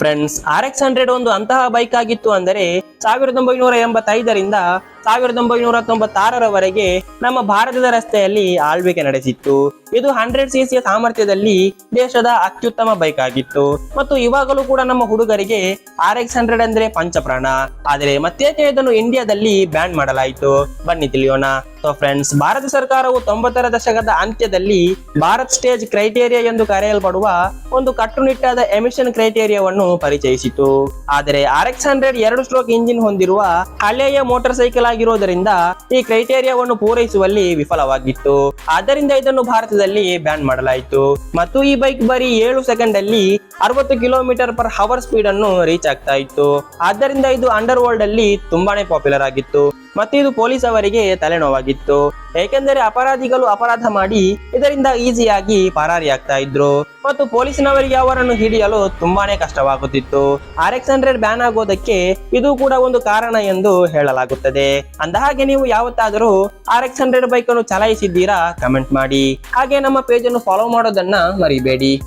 Friends R X hundred ಒಂದು ಅಂತಹ bike ಆಗಿತ್ತು ಅಂದರೆ ಸಾವಿರದ ಒಂಬೈನೂರ ಎಂಬತ್ತೈದರಿಂದ ಸಾವಿರದ ಒಂಬೈನೂರ ತೊಂಬತ್ತಾರರವರೆಗೆ ನಮ್ಮ ಭಾರತದ ರಸ್ತೆಯಲ್ಲಿ ಆಳ್ವಿಕೆ ನಡೆಸಿತ್ತು. ಇದು ಹಂಡ್ರೆಡ್ ಸಿ ಸಿಯ ಸಾಮರ್ಥ್ಯದಲ್ಲಿ ದೇಶದ ಅತ್ಯುತ್ತಮ ಬೈಕ್ ಆಗಿತ್ತು. ಮತ್ತು ಇವಾಗಲೂ ಕೂಡ ನಮ್ಮ ಹುಡುಗರಿಗೆ ಆರ್ ಎಕ್ಸ್ ಹಂಡ್ರೆಡ್ ಅಂದ್ರೆ ಪಂಚಪ್ರಾಣ. ಆದರೆ ಮತ್ತೇಕೆ ಇದನ್ನು ಇಂಡಿಯಾದಲ್ಲಿ ಬ್ಯಾನ್ ಮಾಡಲಾಯಿತು. ಬನ್ನಿ ತಿಳಿಯೋಣ. ಸೊ ಫ್ರೆಂಡ್ಸ್ ಭಾರತ ಸರ್ಕಾರವು ತೊಂಬತ್ತರ ದಶಕದ ಅಂತ್ಯದಲ್ಲಿ ಭಾರತ್ ಸ್ಟೇಜ್ ಕ್ರೈಟೇರಿಯಾ ಎಂದು ಕರೆಯಲ್ಪಡುವ ಒಂದು ಕಟ್ಟುನಿಟ್ಟಾದ ಎಮಿಷನ್ ಕ್ರೈಟೇರಿಯಾವನ್ನು ಪರಿಚಯಿಸಿತು. ಆದರೆ ಆರ್ ಎಕ್ಸ್ ಹಂಡ್ರೆಡ್ ಎರಡು ಸ್ಟ್ರೋಕ್ ಇಂಜಿನ್ ಹೊಂದಿರುವ ಹಳೆಯ ಮೋಟಾರ್ ಸೈಕಲ್ ಆಗಿರುವುದರಿಂದ ಈ ಕ್ರೈಟೇರಿಯಾವನ್ನು ಪೂರೈಸುವಲ್ಲಿ ವಿಫಲವಾಗಿತ್ತು. ಆದ್ದರಿಂದ ಇದನ್ನು ಭಾರತದಲ್ಲಿ ಬ್ಯಾನ್ ಮಾಡಲಾಯಿತು. ಮತ್ತು ಈ ಬೈಕ್ ಬರೀ ಏಳು ಸೆಕೆಂಡ್ ಅಲ್ಲಿ ಅರವತ್ತು ಕಿಲೋಮೀಟರ್ ಪರ್ ಹವರ್ ಸ್ಪೀಡ್ ಅನ್ನು ರೀಚ್ ಆಗ್ತಾ ಇತ್ತು. ಆದ್ದರಿಂದ ಇದು ಅಂಡರ್ ವರ್ಲ್ಡ್ ಅಲ್ಲಿ ತುಂಬಾನೇ ಪಾಪ್ಯುಲರ್ ಆಗಿತ್ತು. ಮತ್ತು ಇದು ಪೊಲೀಸ್ ಅವರಿಗೆ ತಲೆನೋವಾಗಿತ್ತು. ಏಕೆಂದರೆ ಅಪರಾಧಿಗಳು ಅಪರಾಧ ಮಾಡಿ ಇದರಿಂದ ಈಸಿಯಾಗಿ ಪರಾರಿಯಾಗ್ತಾ ಇದ್ರು. ಮತ್ತು ಪೊಲೀಸಿನವರಿಗೆ ಅವರನ್ನು ಹಿಡಿಯಲು ತುಂಬಾನೇ ಕಷ್ಟವಾಗುತ್ತಿತ್ತು. ಆರ್ ಎಕ್ಸ್ ಹಂಡ್ರೆಡ್ ಬ್ಯಾನ್ ಆಗೋದಕ್ಕೆ ಇದು ಕೂಡ ಒಂದು ಕಾರಣ ಎಂದು ಹೇಳಲಾಗುತ್ತದೆ. ಅಂದಹಾಗೆ ನೀವು ಯಾವತ್ತಾದರೂ ಆರ್ ಎಕ್ಸ್ ಹಂಡ್ರೆಡ್ ಬೈಕ್ ಅನ್ನು ಚಲಾಯಿಸಿದ್ದೀರಾ? ಕಮೆಂಟ್ ಮಾಡಿ. ಹಾಗೆ ನಮ್ಮ ಪೇಜ್ ಅನ್ನು ಫಾಲೋ ಮಾಡೋದನ್ನ ಮರಿಬೇಡಿ.